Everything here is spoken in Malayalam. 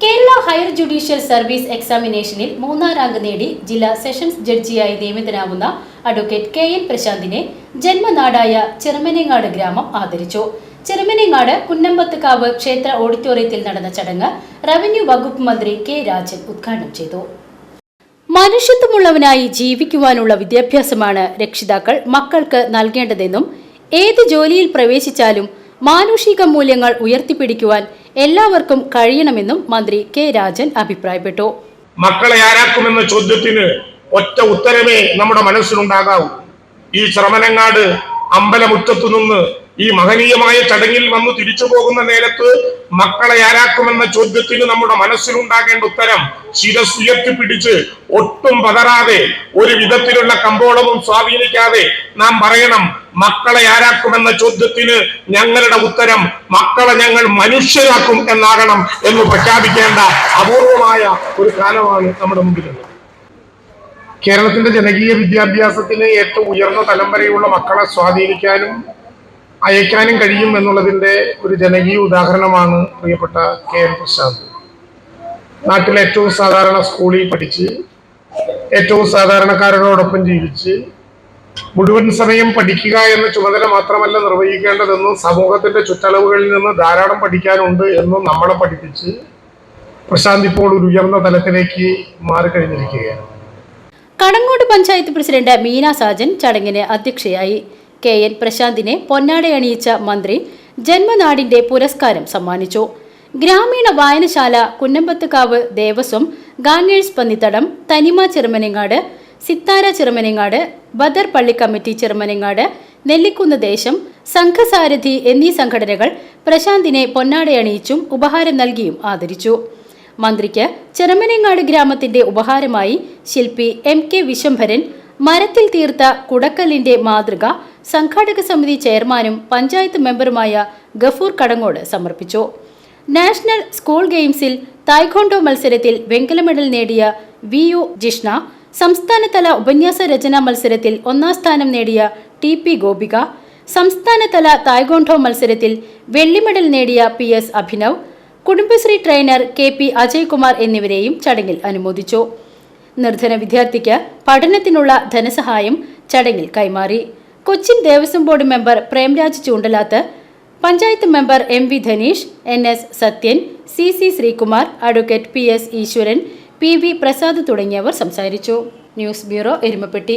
കേരള ഹയർ ജുഡീഷ്യൽ സർവീസ് എക്സാമിനേഷനിൽ മൂന്നാം റാങ്ക് നേടി ജില്ലാ സെഷൻസ് ജഡ്ജിയായി നിയമിതനാകുന്ന അഡ്വക്കേറ്റ് കെ എൻ പ്രശാന്തിനെ ജന്മനാടായ ചെറുമനേങ്ങാട് ഗ്രാമം ആദരിച്ചു. ചെറുമനേങ്ങാട് കുന്നമ്പത്തുകാവ് ക്ഷേത്ര ഓഡിറ്റോറിയത്തിൽ നടന്ന ചടങ്ങ് റവന്യൂ വകുപ്പ് മന്ത്രി കെ രാജൻ ഉദ്ഘാടനം ചെയ്തു. മനുഷ്യത്വമുള്ളവനായി ജീവിക്കുവാനുള്ള വിദ്യാഭ്യാസമാണ് രക്ഷിതാക്കൾ മക്കൾക്ക് നൽകേണ്ടതെന്നും ഏത് ജോലിയിൽ പ്രവേശിച്ചാലും മാനുഷിക മൂല്യങ്ങൾ ഉയർത്തിപ്പിടിക്കുവാൻ എല്ലാവർക്കും കഴിയണമെന്നും മന്ത്രി കെ രാജൻ അഭിപ്രായപ്പെട്ടു. മക്കളെ ആരാക്കുമെന്ന ചോദ്യത്തിന് ഒറ്റ ഉത്തരമേ നമ്മുടെ മനസ്സിലുണ്ടാകാവൂ. ഈ ശ്രമനങ്ങാട് അമ്പലമുറ്റത്തു നിന്ന് ഈ മഹനീയമായ ചടങ്ങിൽ വന്ന് തിരിച്ചു പോകുന്ന നേരത്ത് മക്കളെ ആരാക്കുമെന്ന ചോദ്യത്തിന് നമ്മുടെ മനസ്സിലുണ്ടാകേണ്ട ഉത്തരം ശിരസ് ഉയർത്തിപ്പിടിച്ച് ഒട്ടും പതറാതെ ഒരു വിധത്തിലുള്ള കമ്പോളവും സ്വാധീനിക്കാതെ നാം പറയണം മക്കളെ ആരാക്കുമെന്ന ചോദ്യത്തിന് ഞങ്ങളുടെ ഉത്തരം മക്കളെ ഞങ്ങൾ മനുഷ്യരാക്കും എന്നാകണം എന്ന് പ്രഖ്യാപിക്കേണ്ട അപൂർവമായ ഒരു കാലമാണ് നമ്മുടെ മുമ്പിലുള്ളത്. കേരളത്തിന്റെ ജനകീയ വിദ്യാഭ്യാസത്തിന് ഏറ്റവും ഉയർന്ന തലം വരെയുള്ള മക്കളെ സ്വാധീനിക്കാനും അയക്കാനും കഴിയും എന്നുള്ളതിന്റെ ഒരു ജനകീയ ഉദാഹരണമാണ് പ്രിയപ്പെട്ട കെ എൻ പ്രശാന്ത്. നാട്ടിലെ ഏറ്റവും സാധാരണ സ്കൂളിൽ പഠിച്ച് ഏറ്റവും സാധാരണക്കാരോടൊപ്പം ജീവിച്ച് മുഴുവൻ സമയം പഠിക്കുക എന്ന ചുമതല മാത്രമല്ല നിർവഹിക്കേണ്ടതെന്നും സമൂഹത്തിന്റെ ചുറ്റളവുകളിൽ നിന്ന് ധാരാളം പഠിക്കാനുണ്ട് എന്നും നമ്മളെ പഠിപ്പിച്ച് പ്രശാന്ത് ഇപ്പോൾ ഒരു ഉയർന്ന തലത്തിലേക്ക് മാറിക്കഴിഞ്ഞിരിക്കുകയാണ്. കടങ്ങോട് പഞ്ചായത്ത് പ്രസിഡന്റ് മീന സാജൻ ചടങ്ങിന് അധ്യക്ഷയായി. കെ എൻ പ്രശാന്തിനെ പൊന്നാടയണിയിച്ച മന്ത്രി ജന്മനാടിന്റെ പുരസ്കാരം സമ്മാനിച്ചു. ഗ്രാമീണ വായനശാല കുന്നമ്പത്തുകാവ് ദേവസ്വം ഗാനേഴ്സ് പന്നിത്തടം തനിമ ചെറുമനങ്ങാട് സിത്താര ചെറുമനങ്ങാട് ബദർ പള്ളി കമ്മിറ്റി ചെറുമനങ്ങാട് നെല്ലിക്കുന്ന് ദേശം സംഘസാരഥി എന്നീ സംഘടനകൾ പ്രശാന്തിനെ പൊന്നാടയണിയിച്ചും ഉപഹാരം നൽകിയും ആദരിച്ചു. മന്ത്രിക്ക് ചെറുമനങ്ങാട് ഗ്രാമത്തിന്റെ ഉപഹാരമായി ശില്പി എം കെ വിശംഭരൻ മരത്തിൽ തീർത്ത കുടക്കല്ലിന്റെ മാതൃക സംഘാടക സമിതി ചെയർമാനും പഞ്ചായത്ത് മെമ്പറുമായ ഗഫൂർ കടങ്ങോട് സമർപ്പിച്ചു. നാഷണൽ സ്കൂൾ ഗെയിംസിൽ തായ്ഖോണ്ടോ മത്സരത്തിൽ വെങ്കല മെഡൽ നേടിയ വി യു ജിഷ്ണ സംസ്ഥാനതല ഉപന്യാസ രചനാ മത്സരത്തിൽ ഒന്നാം സ്ഥാനം നേടിയ ടി പി ഗോപിക സംസ്ഥാനതല തായ്ഖോണ്ടോ മത്സരത്തിൽ വെള്ളി മെഡൽ നേടിയ P S Abhinav Kudumbashree trainer K P Ajaykumar എന്നിവരെയും ചടങ്ങിൽ അനുമോദിച്ചു. നിർധന വിദ്യാർത്ഥിക്ക് പഠനത്തിനുള്ള ധനസഹായം ചടങ്ങിൽ കൈമാറി. Cochin Devaswom board member Premraj Choondalath panchayat member M V Dhaneesh N S Sathyan C C Sreekumar advocate P S Eeswaran P V Prasad തുടങ്ങിയവർ സംസാരിച്ചു. News bureau Erumapetty.